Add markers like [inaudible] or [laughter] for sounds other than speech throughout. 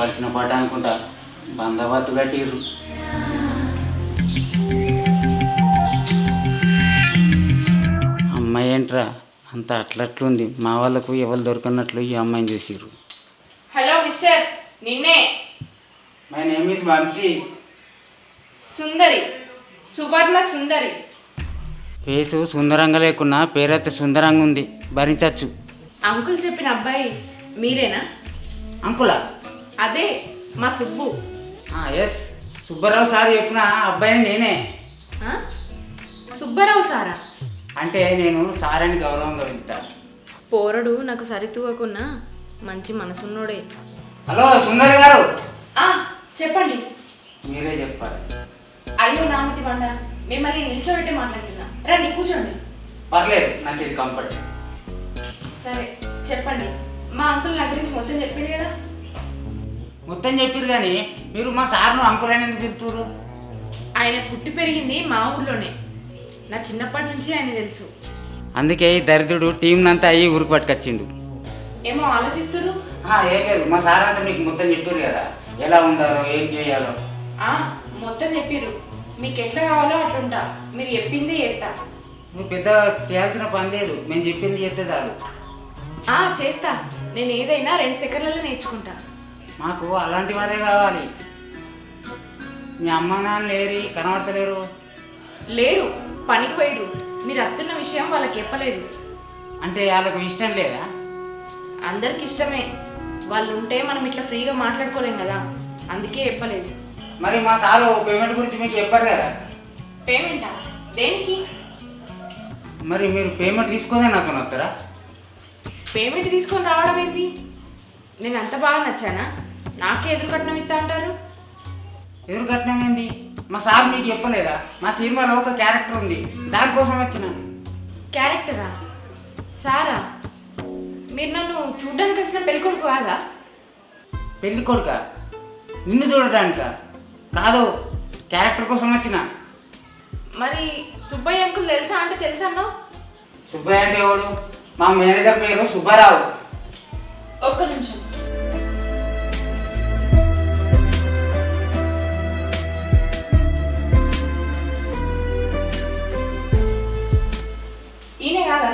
బాగా బలిసిన పాట అనుకుంటా. బందోబస్తు కట్టిర్రు అమ్మాయి ఏంట్రా అంత అట్లట్లుంది. మా వాళ్ళకు ఎవరు దొరకనట్లు ఈ అమ్మాయిని చూసిర్రు. హలో మిస్టర్ నిన్నే. My name is Vamshi Sundari Suvarna Sundari. Face సుందరంగా లేకున్నా పేరైతే సుందరంగా ఉంది భరించచ్చు. అంకుల్ చెప్పిన అబ్బాయి మీరేనా? అంకులా? అదే మా సుబ్బు. ఎస్ సుబ్బారావు సార్ చెప్పిన అబ్బాయిని నేనే. ఆ? సుబ్బారావు సారా? అంటే నేను సార్ అని గౌరవంగా వెళ్తాను పోరడు నాకు సరితూగకున్నా మంచి మనసున్నోడే. హలో సుందరి గారు. ఆ, చెప్పండి. మీరే చెప్పాలి. అయ్యో నామతి బండ. మిమ్మల్ని నిల్చోబెట్టి మాట్లాడుతున్నా. రండి కూర్చోండి. పర్లేదు నాకు ఇది కంఫర్ట్ సరే చెప్పండి. మా అంకుల్ నా గురించి మొత్తం చెప్పిండు కదా? మొత్తం చెప్పారు కానీ మీరు మా సార్ను అంకుల్ అని ఎందుకు పిలుతురు ఆయన పుట్టి పెరిగింది మా ఊర్లోనే. నా చిన్నప్పటి నుంచి ఆయన తెలుసు. అందుకే ఈ దరిద్రుడు టీం అంతా అయ్యి ఊరికి పట్టుకొచ్చిండు. ఏమో ఆలోచిస్తున్నారు ఆ, ఏం లేదు. మా సార్ అంతా మీకు మొత్తం చెప్పారు కదా. ఎలా ఉండాలో ఏం చేయాలో. ఆ, మొత్తం చెప్పిర్రు. మీకు ఎట్లా కావాలో అట్లుంటా మీరు చెప్పింది చేస్తా. నువ్వు పెద్ద చేయాల్సిన పని లేదు. మేము చెప్పింది చేస్తే చాలు. ఆ, చేస్తా. నేను ఏదైనా రెండు సెకండ్లలో నేర్చుకుంటా. మాకు అలాంటి వాళ్ళే కావాలి. మీ అమ్మ నాన్న లేరి కనబడతలేరు. లేరు పనికి పోయిరు మీరు అత్తున్న విషయం వాళ్ళకి చెప్పలేదు. అంటే వాళ్ళకు ఇష్టం లేదా? అందరికి ఇష్టమే. వాళ్ళు ఉంటే మనం ఇట్లా ఫ్రీగా మాట్లాడుకోలేం కదా. అందుకే చెప్పలేదు. మరి మా సారు పేమెంట్ గురించి మీకు చెప్పారు కదా? పేమెంటా దేనికి? మరి మీరు పేమెంట్ తీసుకునే నాతో వస్తారా పేమెంట్ తీసుకొని రావడం ఏంటి నేను అంత బాగా నచ్చానా? నాకే ఎదురు కట్నం ఇస్తా అంటారు? ఎదురు కట్నం ఏంది? మా సార్ మీకు చెప్పలేదా? మా సినిమాలో ఒక క్యారెక్టర్ ఉంది. దానికోసం వచ్చిన. క్యారెక్టరా? సారా? మీరు నన్ను చూడ్డానికి వచ్చిన పెళ్ళికొడుకు కాదా? పెళ్ళి కొడుక? నిన్ను చూడడానిక కాదు క్యారెక్టర్ కోసం వచ్చిన. మరి సుబ్బయ్య అంకుల్ తెలుసా? అంటే తెలుసా అన్నావు? సుబ్బయ్య అంటే ఎవడు? మా మేనేజర్ పేరు సుబ్బారావు. ఒక్క నిమిషం.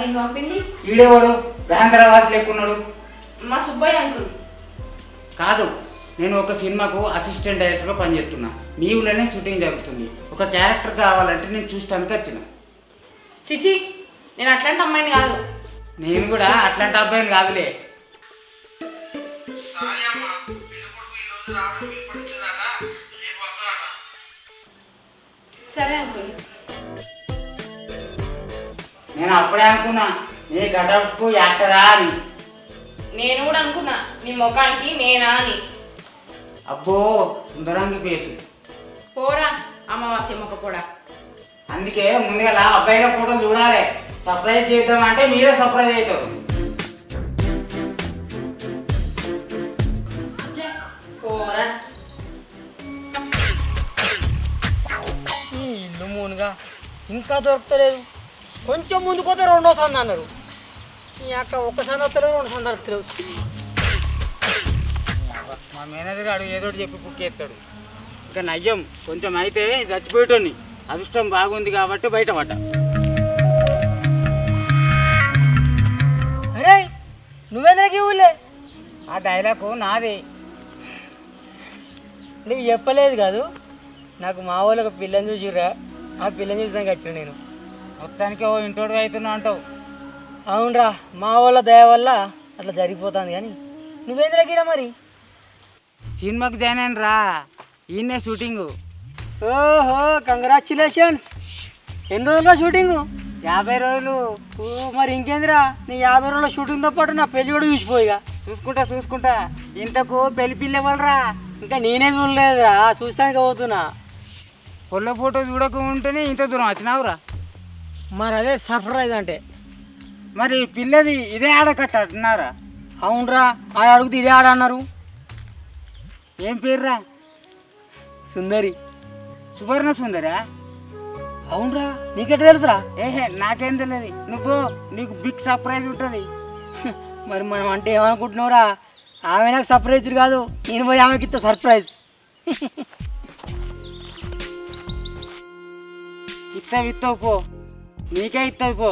నేను పంపింది? ఈడేవాడు? లేకున్నాడు మా సుబ్బయ్య అంకుల్. కాదు నేను ఒక సినిమాకు అసిస్టెంట్ డైరెక్టర్గా పనిచేస్తున్నా. మీ ఊళ్ళోనే షూటింగ్ జరుగుతుంది. ఒక క్యారెక్టర్ కావాలంటే నేను చూస్తానికి వచ్చిన. చిచి నేను అట్లాంటి అమ్మాయిని కాదు. నేను కూడా అట్లాంటి అబ్బాయిని కాదులే. సరే అంకుల్. నేను అప్పుడే అనుకున్నా నీ కటౌట్కు యాక్టరా అని. నేను కూడా అనుకున్నా నీ ముఖానికి నేనా అని. అబ్బో సుందరాంగి పేసు పోరా అమావాస్య మొక్క పోడా. అందుకే ముందుగా అబ్బాయిల ఫోటో చూడాలి. సర్ప్రైజ్ చేద్దాం అంటే మీరే సర్ప్రైజ్ అవుతారు. పోరా. ఈ ఇల్లు మూనుగా ఇంకా దొరకలేదు కొంచెం ముందుకు పోతే రెండో సంద అన్నారు. ఈ అక్క ఒక్క సంద వస్తలేదు రెండు సంద వస్తలేవు మా మేనేజర్ గారు ఏదో చెప్పి బుక్ చేస్తాడు ఇంకా నయ్యం కొంచెం అయితే చచ్చిపోయేటోని అదృష్టం బాగుంది కాబట్టి బయటపడ్డ. అరే నువ్వెందుకు ఊళ్ళే? ఆ డైలాగ్ నాది. నీకు చెప్పలేదు కాదు. నాకు మా వాళ్ళకి పిల్లని చూసిరా ఆ పిల్లని చూసాక వచ్చిన నేను. మొత్తానికి ఓ ఇంటోడు అవుతున్నా అంటావు. అవునరా మా వాళ్ళ దయ వల్ల అట్లా జరిగిపోతుంది కానీ నువ్వేంద్రా గీడ మరి? సినిమాకి జాయిన్ అయిన రా ఈయనే షూటింగ్. ఓహో కంగ్రాచులేషన్స్ ఎన్ని రోజుల్లో షూటింగు? యాభై రోజులు. ఓ మరి ఇంకేందిరా? నీ యాభై రోజుల షూటింగ్తో పాటు నా పెళ్ళి కూడా చూసిపోయిగా. చూసుకుంటా చూసుకుంటా. ఇంతకు పెళ్ళి పిల్ల ఇవ్వరా ఇంకా నేనే చూడలేదురా చూస్తానికి పోతున్నా. పొల్ల ఫోటో చూడక ఉంటేనే ఇంత దూరం వచ్చినావురా? మరి అదే సర్ప్రైజ్ అంటే. మరి పిల్లది ఇదే ఆడకట్ట అంటున్నారా? అవునరా ఆడ అడిగితే ఇదే ఆడ అన్నారు. ఏం పేరురా? సుందరి. సువర్ణ సుందరా? అవునరా నీకెట్ట తెలుసురా? ఏహే నాకేం తెలియదు. నువ్వు నీకు బిగ్ సర్ప్రైజ్ ఉంటుంది. [laughs] మరి మనం అంటే ఏమనుకుంటున్నావురా? ఆమె నాకు సర్ప్రైజ్ కాదు నేను పోయి ఆమెకి ఇస్తా సర్ప్రైజ్. ఇస్తావు ఇస్తావు పో. నీకే ఇస్తావు పో.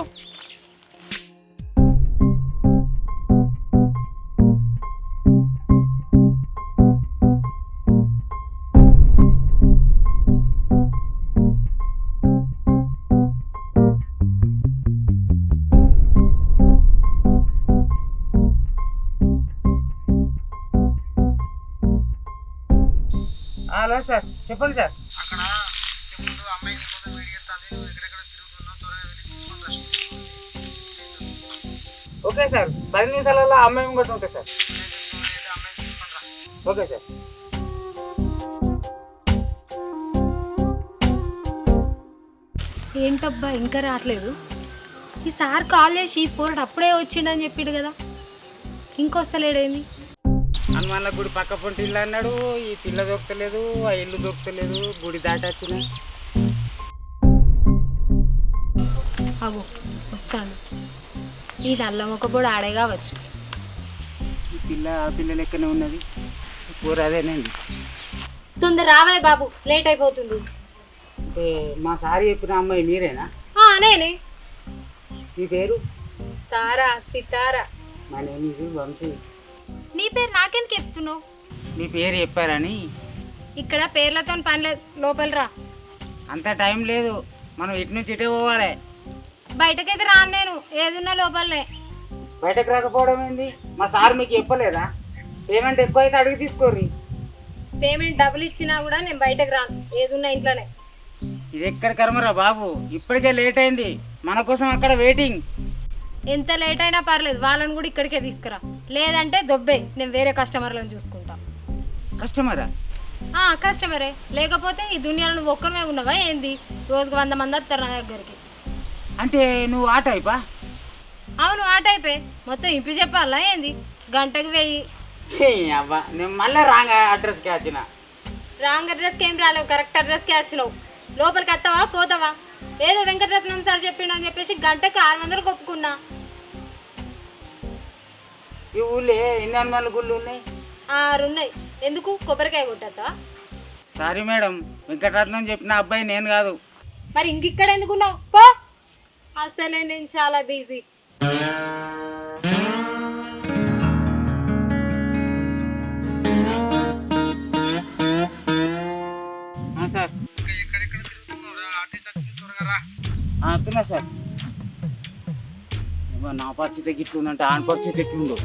Hello sir. చెప్పండి సార్. అక్కడ ఓకే సార్ పది నిమిషాలలో అమ్మాయి ఇంకోటి ఉంటుంది సార్. Okay sir. ఏంటబ్బా ఇంకా రావట్లేదు? ఈ సార్ కాల్ చేసి పోరాడు అప్పుడే వచ్చిండని చెప్పిండు కదా. ఇంకొస్తలేడేంది? హనుమాన్ల గుడి పక్క పొంటి ఇల్లు అన్నాడు ఈ పిల్ల దొరకలేదు ఆ ఇల్లు దొరకలేదు గుడి దాటి వచ్చిన అగో వస్తాను. ఈ నల్ల మొక్కబోడు ఆడే కావచ్చు ఈ పిల్ల ఆ పిల్ల లెక్కనే ఉన్నది. కూర అదేనండి. తొందర రావాలి బాబు లేట్ అయిపోతుంది. అంటే మా సారి చెప్పిన అమ్మాయి మీరేనా? ఆ, నేనే. మీ పేరు? తారా సితారా. మా నేమ్ ఇది వంశీ. నీ పేరు నాకెందుకు చెప్తున్నావు? మీ పేరు చెప్పారని. ఇక్కడ పేర్లతో పని లేదు లోపల రా. అంత టైం లేదు మనం ఇటు నుంచి ఇటే పోవాలి. బయటకైతే రాను నేను. ఏదున్నా లోపలనే బయటకు రాకపోవడం ఏంది? మా సార్ మీకు చెప్పలేదా? పేమెంట్ ఎక్కువ అయితే అడిగి తీసుకోర్రి. పేమెంట్ డబ్బులు ఇచ్చినా కూడా నేను బయటకు రాను. ఏదున్నా ఇంట్లోనే. ఇది ఎక్కడ కర్మరా బాబు? ఇప్పటికే లేట్ అయింది. మన కోసం అక్కడ వెయిటింగ్ ఎంత లేట్ అయినా పర్లేదు. వాళ్ళని కూడా ఇక్కడికే తీసుకురా. లేదంటే దొబ్బే. నేను వేరే కస్టమర్లను చూసుకుంటా. కస్టమరా? ఆ, కస్టమరే. లేకపోతే ఈ దునియాలో నువ్వు ఒక్కరిమే ఉన్నావా ఏంది? రోజుకు వంద మంది వస్తారు నా దగ్గరికి. అంటే నువ్వు ఆ టైపా అవును ఆ టైపే మొత్తం ఇంపి చెప్పాలా ఏంది? గంటకు వెయ్యి. ఛీ, అవ్వ నేను మళ్ళీ రాంగ్ అడ్రస్కి వచ్చిన. రాంగ్ అడ్రస్కి ఏం రాలేవు కరెక్ట్ అడ్రస్కి వచ్చినావు. లోపలికి వస్తావా పోతావా? ఏదో వెంకటరత్నం సార్ చెప్పిండు అని చెప్పేసి గంటకి ఆరు వందలు ఒప్పుకున్నా ఈ ఊళ్ళో ఎన్ని హనుమాన్ల గుళ్ళు ఉన్నాయి? ఆరు ఉన్నాయి ఎందుకు? కొబ్బరికాయ కొట్టద్దా సారీ మేడం వెంకటరత్నం చెప్పిన అబ్బాయి నేను కాదు. మరి ఇంకిక్కడ ఎందుకున్నావు పో! అసలే నేను చాలా బిజీ. సార్. ఇంకా సార్. నా పరిస్థితి ఎట్లుందంటే ఆన్ పరిస్థితి ఎట్లుందో.